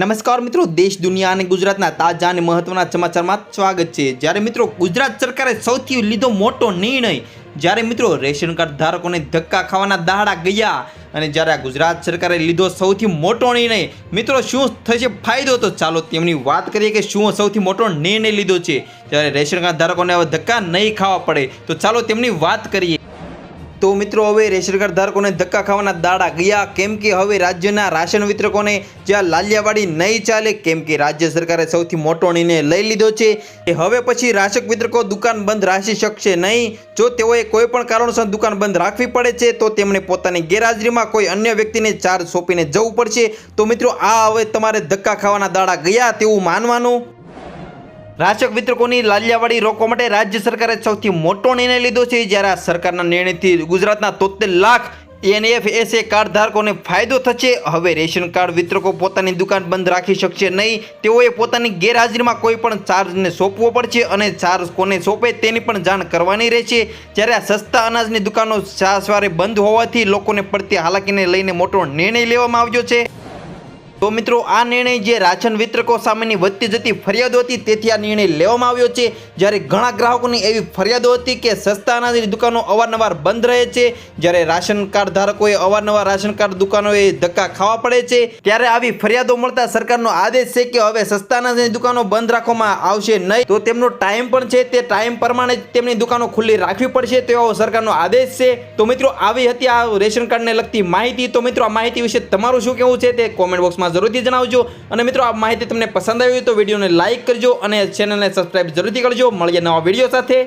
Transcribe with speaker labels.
Speaker 1: નમસ્કાર મિત્રો, દેશ, દુનિયા અને ગુજરાતના તાજા અને મહત્વના સમાચારમાં સ્વાગત છે. જ્યારે મિત્રો, ગુજરાત સરકારે સૌથી લીધો મોટો નિર્ણય, જ્યારે મિત્રો રેશન કાર્ડ ધારકોને ધક્કા ખાવાના દહાડા ગયા અને જ્યારે આ ગુજરાત સરકારે લીધો સૌથી મોટો નિર્ણય, મિત્રો શું થશે ફાયદો? તો ચાલો તેમની વાત કરીએ કે શું સૌથી મોટો નિર્ણય લીધો છે. જ્યારે રેશન કાર્ડ ધારકોને હવે ધક્કા નહીં ખાવા પડે, તો ચાલો તેમની વાત કરીએ. તો મિત્રો, હવે રેશન કાર્ડ ધારકોને ધક્કા ખાવાના દાડા ગયા. કેમ કે હવે રાજ્યના રાશન વિતરકોને જ્યાં લાલિયાવાડી નહીં ચાલે, કેમ કે રાજ્ય સરકારે સૌથી મોટો નિર્ણય લઈ લીધો છે કે હવે પછી રાશક વિતરકો દુકાન બંધ રાખી શકશે નહીં. જો તેઓએ કોઈ પણ કારણોસર દુકાન બંધ રાખવી પડે છે, તો તેમણે પોતાની ગેરહાજરીમાં કોઈ અન્ય વ્યક્તિને ચાર્જ સોંપીને જવું પડશે. તો મિત્રો, આ હવે તમારે ધક્કા ખાવાના દાડા ગયા તેવું માનવાનું? રાચક વિતરકોની લાલિયાવાડી રોકવા માટે રાજ્ય સરકારે સૌથી મોટો નિર્ણય લીધો છે. જ્યારે આ સરકારના નિર્ણયથી ગુજરાતના તોતેર લાખ એનએફએસએ કાર્ડ ધારકોને ફાયદો થશે. હવે રેશન કાર્ડ વિતરકો પોતાની દુકાન બંધ રાખી શકશે નહીં. તેઓએ પોતાની ગેરહાજરીમાં કોઈ પણ ચાર્જને સોંપવો પડશે અને ચાર્જ કોને સોંપે તેની પણ જાણ કરવાની રહેશે. જ્યારે આ સસ્તા અનાજની દુકાનો સવારે બંધ હોવાથી લોકોને પડતી હાલાકીને લઈને મોટો નિર્ણય લેવામાં આવ્યો છે. તો મિત્રો, આ નિર્ણય જે રાશન વિતરકો સામેની વધતી જતી ફરિયાદો હતી, તેથી આ નિર્ણય લેવામાં આવ્યો છે. જ્યારે ઘણા ગ્રાહકોની એવી ફરિયાદો હતી કે સસ્તા અનાજની દુકાનો અવારનવાર બંધ રહે છે, જ્યારે રાશન કાર્ડ ધારકોએ અવારનવાર રાશન કાર્ડ દુકાનોએ ધક્કા ખાવા પડે છે, ત્યારે આવી ફરિયાદો મળતા સરકારનો આદેશ છે કે હવે સસ્તા અનાજની દુકાનો બંધ રાખવામાં આવશે નહીં. તો તેમનો ટાઈમ પણ છે, તે ટાઈમ પ્રમાણે તેમની દુકાનો ખુલ્લી રાખવી પડશે, તેવો સરકારનો આદેશ છે. તો મિત્રો, આવી હતી આ રેશન કાર્ડને લગતી માહિતી. તો મિત્રો, આ માહિતી વિશે તમારું શું કહેવું છે તે કોમેન્ટ બોક્સમાં જરૂરથી જણાવજો. અને મિત્રો, આ માહિતી તમને પસંદ આવી તો વિડીયોને લાઇક કરજો અને ચેનલને સબસ્ક્રાઇબ જરૂરથી કરજો. મળીએ નવા વીડિયો સાથે.